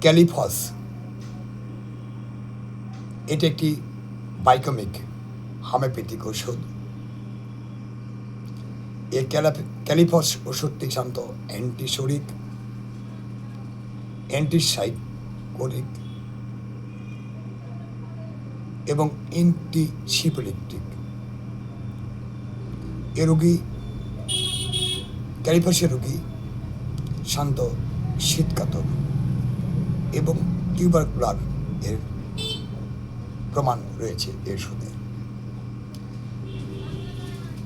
ক্যালিফস। এটি একটি বাইকমিক হোমিওপ্যাথিক ওষুধ ক্যালাপ- ক্যালিফস ওষুধটি শান্ত অ্যান্টিসোরিক, অ্যান্টিসাইকোরিক এবং অ্যান্টিসিপোলিকটিক। এ রোগী, ক্যালিফসের রোগী শান্ত শীতকাতর। এবং টিউবারকুলার এর প্রমাণ রয়েছে এর ওষুধে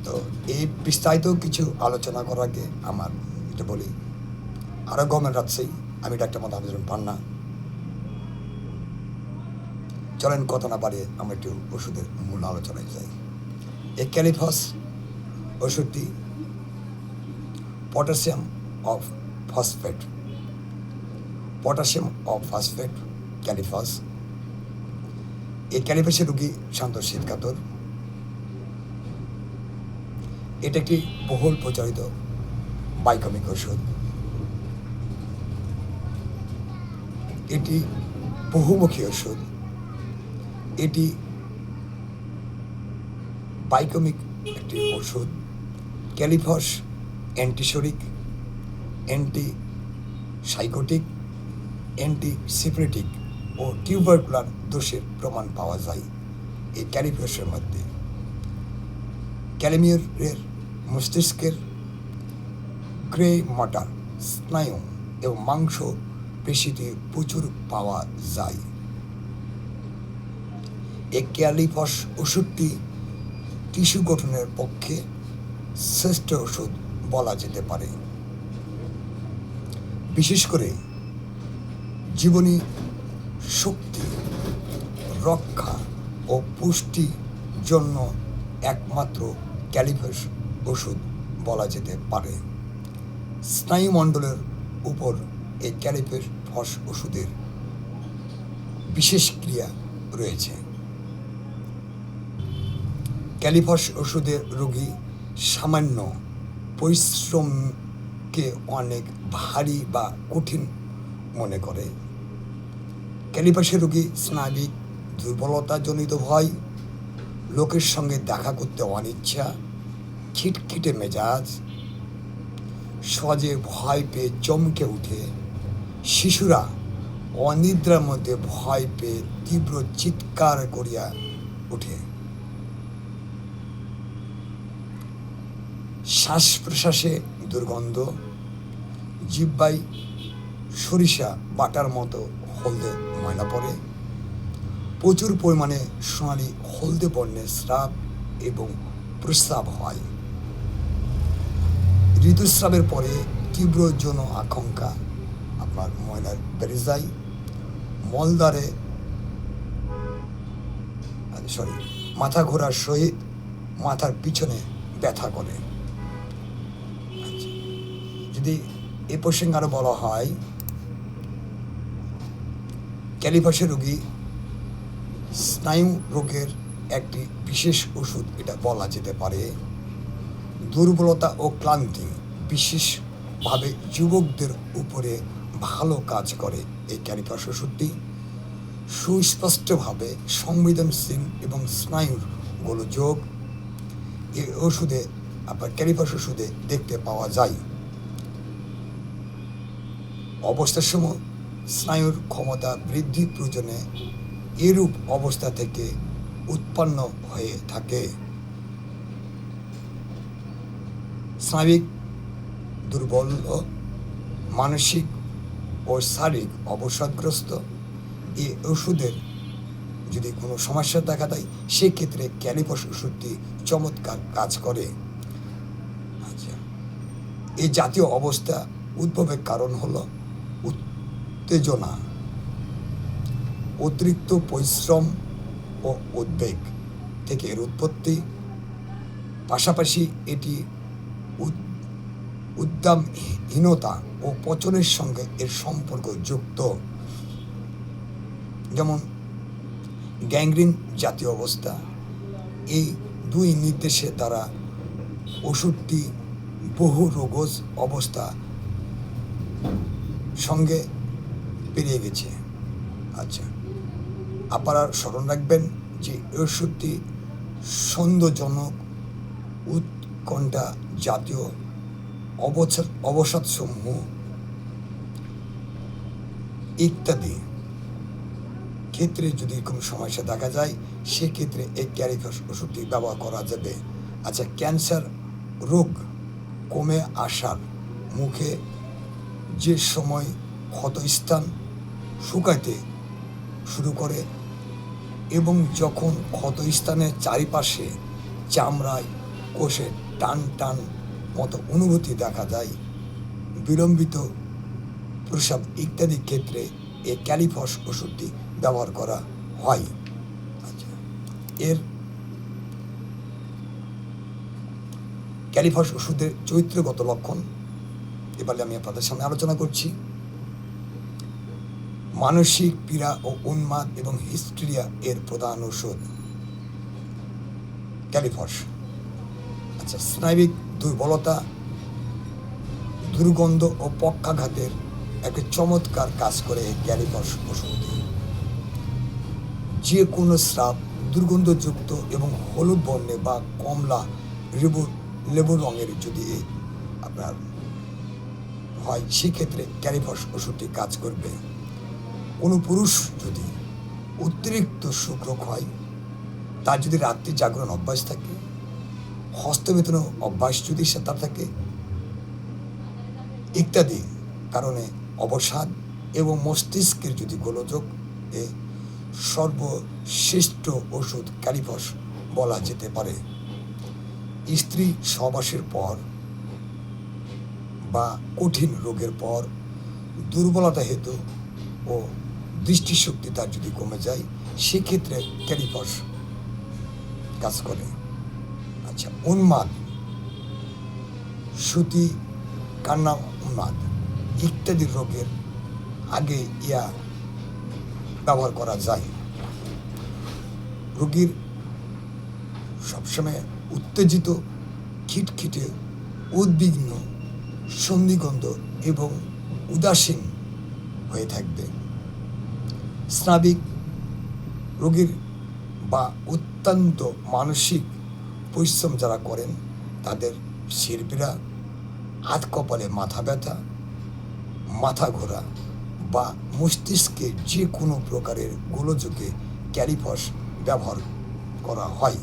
তো এই বিস্তারিত কিছু আলোচনা করার আগে আমার এটা বলি আরও গমের রাখছেই আমি ডাক্তার মতো আবেদন পান না চলেন কথা না বাড়িয়ে আমরা একটু ওষুধের মূল আলোচনায় যাই। এই ক্যালিফস ওষুধটি potassium of phosphate potassium phosphate kali phos. এই ক্যালিফাসের রোগী শান্ত শীতকাতর এটা একটি বহুল প্রচারিত বাইকমিক ওষুধ এটি বহুমুখী ওষুধ এটি বাইকমিক একটি ওষুধ ক্যালিফস অ্যান্টিসোরিক অ্যান্টি সাইকোটিক অ্যান্টিসিপ্রেটিক ও টিউবারকুলার দোষের প্রমাণ পাওয়া যায় এই ক্যালিফসের মধ্যে। ক্যালিমিয়রের মস্তিষ্কের গ্রে মাটার, স্নায়ু এবং মাংস পেশিতে প্রচুর পাওয়া যায়। এই ক্যালিফস ওষুধটি টিস্যু গঠনের পক্ষে শ্রেষ্ঠ ওষুধ বলা যেতে পারে। বিশেষ করে জীবনী শক্তি, রক্ষা ও পুষ্টি জন্য একমাত্র ক্যালিফাস ওষুধ বলা যেতে পারে। স্নায়ুমণ্ডলের উপর এই ক্যালিফাস ফস ওষুধের বিশেষ ক্রিয়া রয়েছে। ক্যালিফস ওষুধের রোগী সামান্য পরিশ্রমকে অনেক ভারী বা কঠিন মনে করে। ক্যালিফাসের রোগী স্নায়বিক দুর্বলতাজনিত ভয়, লোকের সঙ্গে দেখা করতে অনিচ্ছা, খিটখিটে মেজাজ, সহজে ভয় পেয়ে চমকে উঠে শিশুরা অনিদ্রার মধ্যে ভয় পেয়ে তীব্র চিৎকার করিয়া ওঠে। শ্বাস প্রশ্বাসে দুর্গন্ধ জিব্বাই সরিষা বাটার মতো হলদে ময়লা পড়ে। প্রচুর পরিমাণে সোনালি হলদে বর্ণের স্রাব এবং প্রস্রাব হয়। ঋতুস্রাবের পরে তীব্র যৌন আকাঙ্ক্ষা আপনার ময়লার বেড়ে যায়। মলদারে সরি মাথা ঘোরার সহিত মাথার পিছনে ব্যথা করে। আচ্ছা, যদি এ প্রসঙ্গে আরও বলা হয় ক্যালিফাসের রোগী, স্নায়ু রোগের একটি বিশেষ ওষুধ এটা বলা যেতে পারে। দুর্বলতা ও ক্লান্তি বিশেষভাবে যুবকদের উপরে ভালো কাজ করে এই ক্যালিফাস ওষুধটি। সুস্পষ্টভাবে সংবেদনশীল এবং স্নায়ুর গোলযোগ। এই ওষুধে, আপনার ক্যালিফাস ওষুধে দেখতে পাওয়া যায়। অবস্থার সময় স্নায়ুর ক্ষমতা বৃদ্ধি প্রয়োজনে এরূপ অবস্থা থেকে উৎপন্ন হয়ে থাকে। স্নায়বিক, দুর্বল মানসিক ও শারীরিক অবসাদগ্রস্ত এই ওষুধের যদি কোনো সমস্যা দেখা দেয়, সেক্ষেত্রে ক্যালিপস ওষুধটি চমৎকার কাজ করে। আচ্ছা এই জাতীয় অবস্থা উদ্ভবের কারণ হলো উত্তেজনা, অতিরিক্ত পরিশ্রম ও উদ্বেগ থেকে এর উৎপত্তি। পাশাপাশি এটি উদ- উদ্যমহীনতা ও পচনের সঙ্গে এর সম্পর্ক যুক্ত। যেমন, গ্যাংগ্রিন জাতীয় অবস্থা। এই দুই নির্দেশে দ্বারা ওষুধটি বহু রোগজ অবস্থা সঙ্গে পেরিয়ে গেছে। আচ্ছা আপনারা স্মরণ রাখবেন যে এই ওষুধটি সন্দেহজনক উৎকণ্ঠা জাতীয় অবসাদ অবসাদসমূহ ইত্যাদি। ক্ষেত্রে যদি কোনো সমস্যা দেখা যায়, সেক্ষেত্রে এই ক্যারিফাস ওষুধটি ব্যবহার করা যাবে। আচ্ছা ক্যান্সার রোগ কমে আসার মুখে যে সময় ক্ষতস্থান শুকাইতে শুরু করে এবং যখন ক্ষতস্থানের চারিপাশে চামড়ায় কোষে টান টান মতো অনুভূতি দেখা যায়, বিলম্বিত প্রসাব ইত্যাদি ক্ষেত্রে এ ক্যালিফস ওষুধটি ব্যবহার করা হয়। আচ্ছা এর ক্যালিফস ওষুধের চরিত্রগত লক্ষণ এবারে আমি আপনাদের সামনে আলোচনা করছি। মানসিক পীড়া ও উন্মাদ এবং হিস্ট্রিয়া এর প্রধান ওষুধ ক্যালিফস আচ্ছা স্নায়বিক দুর্বলতা, দুর্গন্ধ ও পক্ষাঘাতের একটা চমৎকার কাজ করে ক্যালিফস ওষুধটি যে কোনো স্রাব, দুর্গন্ধযুক্ত এবং হলুদ বর্ণে বা কমলা লেবু লেবু রঙের যদি আপনার হয়, সেক্ষেত্রে ক্যালিফস ওষুধটি কাজ করবে। কোনো পুরুষ যদি অতিরিক্ত শুক্রক হয়, তার যদি রাত্রি জাগরণ অভ্যাস থাকে হস্তবেতন অভ্যাস যদি সে তার থাকে, ইত্যাদি কারণে অবসাদ এবং মস্তিষ্কের যদি গোলযোগ, এ সর্বশ্রেষ্ঠ ওষুধ ক্যালিফস বলা যেতে পারে। স্ত্রী সহবাসের পর বা কঠিন রোগের পর দুর্বলতা হেতু ও দৃষ্টিশক্তি তার যদি কমে যায়, সেক্ষেত্রে ক্যালিফস কাজ করে। আচ্ছা উন্মাদ। সুতি কান্না উন্মাদ। ইত্যাদি রোগের আগে ইয়া ব্যবহার করা যায়। রোগীর সবসময় উত্তেজিত, খিটখিটে, উদ্বিগ্ন সন্ধিগন্ধ এবং উদাসীন হয়ে থাকবে। স্নাবিক রোগীর বা অত্যন্ত মানসিক পরিশ্রম যারা করেন, তাদের শিল্পীরা হাত কপালে মাথা ব্যথা, মাথা ঘোরা বা মস্তিষ্কে যে কোনো প্রকারের গোলযোগে ক্যালিফস ব্যবহার করা হয়।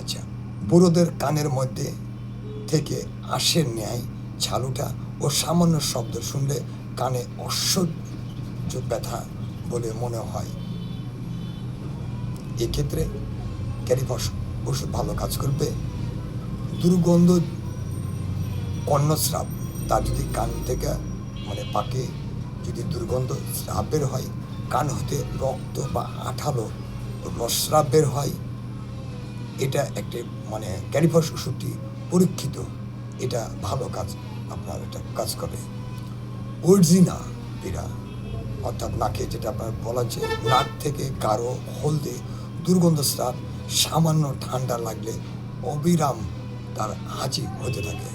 আচ্ছা বুড়োদের কানের মধ্যে থেকে আশের ন্যায়, ছালুটা ও সামান্য শব্দ শুনলে কানে অসহ্য ব্যথা বলে মনে হয়। এক্ষেত্রে ক্যারিফস ওষুধ ভালো কাজ করবে। দুর্গন্ধ কর্ণস্রাব তা যদি কান থেকে মানে পাকে যদি দুর্গন্ধ স্রাব বের হয়, কান হতে রক্ত বা আঠালো রসস্রাব বের হয়, এটা একটি মানে ক্যারিফস ওষুধটি পরীক্ষিত, এটা ভালো কাজ। আপনার এটা কাজ করে। অর্জিনা পীড়া অর্থাৎ নাকে যেটা আপনার বলা হচ্ছে, নাক থেকে গাঢ় হলদে দুর্গন্ধ স্রাব, সামান্য ঠান্ডা লাগলে অবিরাম তার হাঁচি হতে থাকে।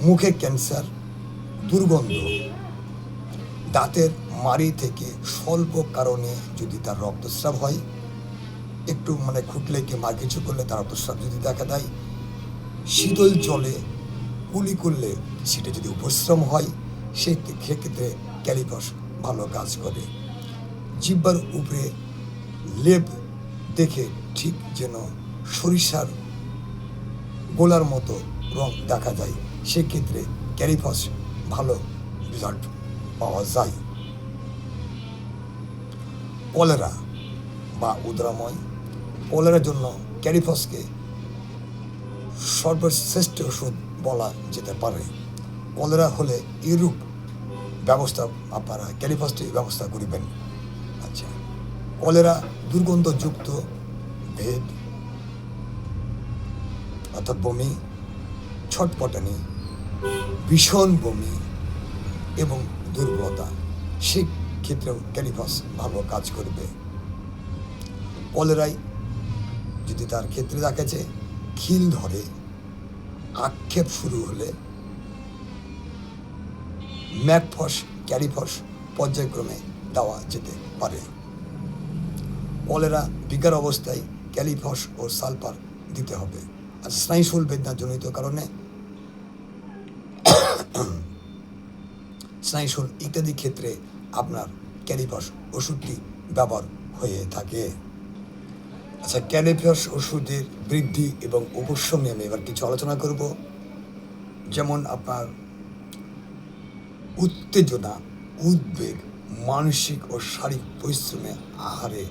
মুখে ক্যান্সার, দুর্গন্ধ। দাঁতের মাড়ি থেকে স্বল্প কারণে যদি তার রক্তস্রাব হয়, একটু মানে খুঁটলে কি মার কিছু করলে তার রক্তস্রাব যদি দেখা দেয় শীতল জলে কুলি করলে সেটা যদি উপশ্রম হয় সেক্ষেত্রে ক্যালিফস ভালো কাজ করে। জিব্বার উপরে লেপ দেখে ঠিক যেন সরিষার গোলার মতো রং দেখা যায়, সেক্ষেত্রে ক্যারিফস ভালো রেজাল্ট পাওয়া যায়। কলেরা বা উদ্রাময়, কলেরার জন্য ক্যারিফসকে সর্বশ্রেষ্ঠ ওষুধ বলা যেতে পারে। কলেরা হলে এরূপ ব্যবস্থা আপনারা ক্যালিফসটি ব্যবস্থা করিবেন। আচ্ছা কলেরা দুর্গন্ধযুক্ত ভেদ অর্থাৎ বমি, ছটপটানি, ভীষণ বমি এবং দুর্বলতা সেই ক্ষেত্রেও ক্যালিফাস ভালো কাজ করবে। কলেরাই যদি তার ক্ষেত্রে দেখা যায় খিল ধরে আক্ষেপ শুরু হলে ম্যাকফস, ক্যারিফস পর্যায়ক্রমে দেওয়া যেতে পারে। কলেরা বিকার অবস্থায় ক্যালিফস ও সালফার দিতে হবে। আর স্নায়ুশুল বেদনাজনিত কারণে স্নায়ুশুল ইত্যাদি ক্ষেত্রে আপনার ক্যালিফস ওষুধটি ব্যবহার হয়ে থাকে। আচ্ছা ক্যালিফস ওষুধের বৃদ্ধি এবং উপশম নিয়ে আমি এবার কিছু আলোচনা করব? যেমন আপনার উত্তেজনা, উদ্বেগ, মানসিক ও শারীরিক পরিশ্রমে আহারে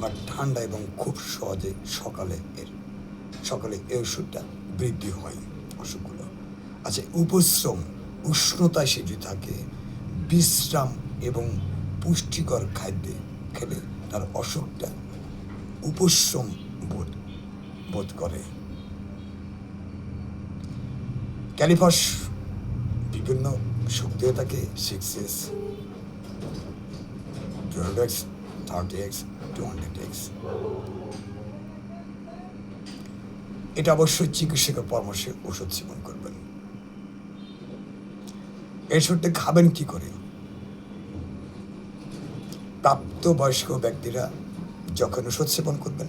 বা ঠান্ডা এবং খুব সহজে সকালে এর, সকালে এই ওষুধটা বৃদ্ধি হয় অসুখগুলো। আচ্ছা উপশ্রম উষ্ণতায় সে যদি থাকে, বিশ্রাম এবং পুষ্টিকর খাদ্যে খেলে তার অসুখটা উপশ্রম বোধ বোধ করে। ক্যালিফাস বিভিন্ন হয়ে থাকে six twelve x thirty x two hundred x এটা অবশ্যই চিকিৎসকের পরামর্শে ওষুধ সেবন করবেন। এই খাবেন কি করে? প্রাপ্তবয়স্ক ব্যক্তিরা যখন ওষুধ সেবন করবেন,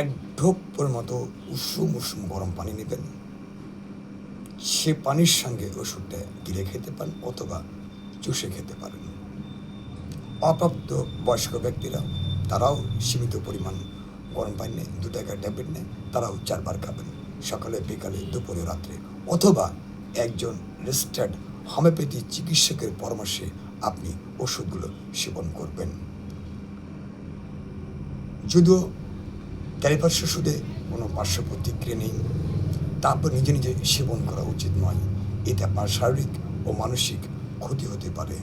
এক ঢোক মতো উষুম উষুম গরম পানি নেবেন। সে পানির সঙ্গে ওষুধটা গিলে খেতে পারেন অথবা চুষে খেতে পারেন। অপ্রাপ্ত বয়স্ক ব্যক্তিরা, তারাও সীমিত পরিমাণ গরম পানি নেয়, দু টাকার ট্যাবলেট নেয়, তারাও চারবার খাবেন। সকালে, বিকালে, দুপুরে, রাত্রে অথবা একজন রেজিস্টার্ড হোমিওপ্যাথি চিকিৎসকের পরামর্শে আপনি ওষুধগুলো সেবন করবেন। যদিও ক্যালিফাস ওষুধে কোনো পার্শ্ব প্রতিক্রিয়া নেই, তারপর নিজে নিজে সেবন করা উচিত নয়। এতে আপনার শারীরিক ও মানসিক ক্ষতি হতে পারে।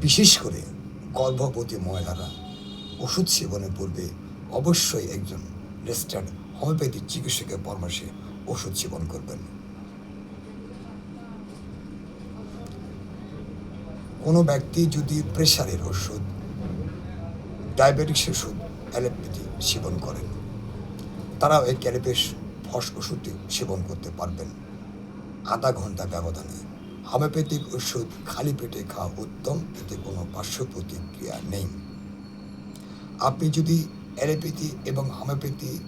বিশেষ করে গর্ভবতী মহিলারা ওষুধ সেবনের পূর্বে অবশ্যই একজন রেজিস্টার্ড হোমিওপ্যাথি চিকিৎসকের পরামর্শে ওষুধ সেবন করবেন। কোনো ব্যক্তি যদি প্রেশারের ওষুধ ডায়াবেটিক্স ওষুধ অ্যালোপ্যাথি সেবন করেন। তারাও এই ক্যালিপেস ফস ওষুধটি সেবন করতে পারবেন। আধা ঘণ্টা ব্যবধানে। হোমিওপ্যাথিক ওষুধ খালি পেটে খাওয়া উত্তম, এতে কোনো পার্শ্ব প্রতিক্রিয়া নেই। আপনি যদি অ্যালোপ্যাথি এবং হোমিওপ্যাথি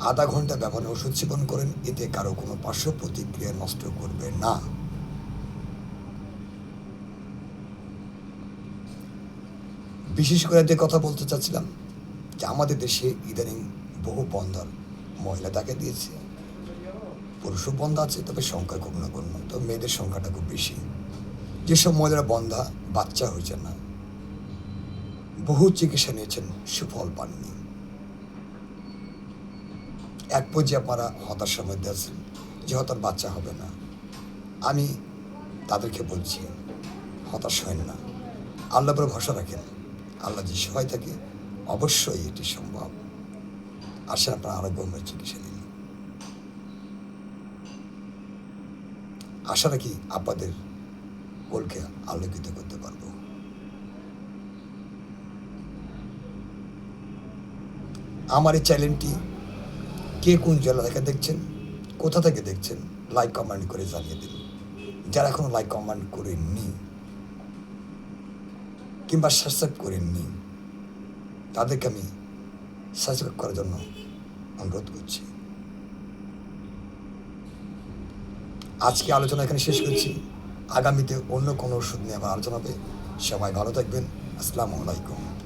আধা ঘণ্টা ব্যবহারে ওষুধ সেবন করেন, এতে কারও কোনো পার্শ্ব প্রতিক্রিয়া নষ্ট করবে না। বিশেষ করে যে কথা বলতে চাচ্ছিলাম, যে আমাদের দেশে ইদানিং বহু বন্ধার মহিলা তাকে দিয়েছে। পুরুষও বন্ধ আছে, তবে সংখ্যা খুব নগণ্য তবে মেয়েদের সংখ্যাটা খুব বেশি। যেসব মহিলারা বন্ধা, বাচ্চা হয়েছে না। বহু চিকিৎসা নিয়েছেন, সুফল পাননি। এক পর্যায়ে আপনারা হতাশার মধ্যে আছেন, যে হয়তো আর বাচ্চা হবে না। আমি তাদেরকে বলছি, হতাশ হয় না। আল্লাহ ভরসা রাখেন। আল্লাহ যে সহায় থাকে, অবশ্যই এটি সম্ভব। আসেন আপনার আরোগ্যময় চিকিৎসা নিন। আশা রাখি আপনাদের গোলকে আলোকিত করতে পারব। আমার এই চ্যানেলটি কে কোন জেলা থেকে দেখছেন, কোথা থেকে দেখছেন, লাইক কমেন্ট করে জানিয়ে দিন। যারা এখনও লাইক কমেন্ট করেননি কিংবা সাবস্ক্রাইব করেননি তাদেরকে আমি সাবস্ক্রাইব করার জন্য অনুরোধ করছি। আজকে আলোচনা এখানে শেষ করছি। আগামীতে অন্য কোনো ওষুধ নিয়ে আবার আলোচনা হবে। সবাই ভালো থাকবেন। আসসালামু আলাইকুম।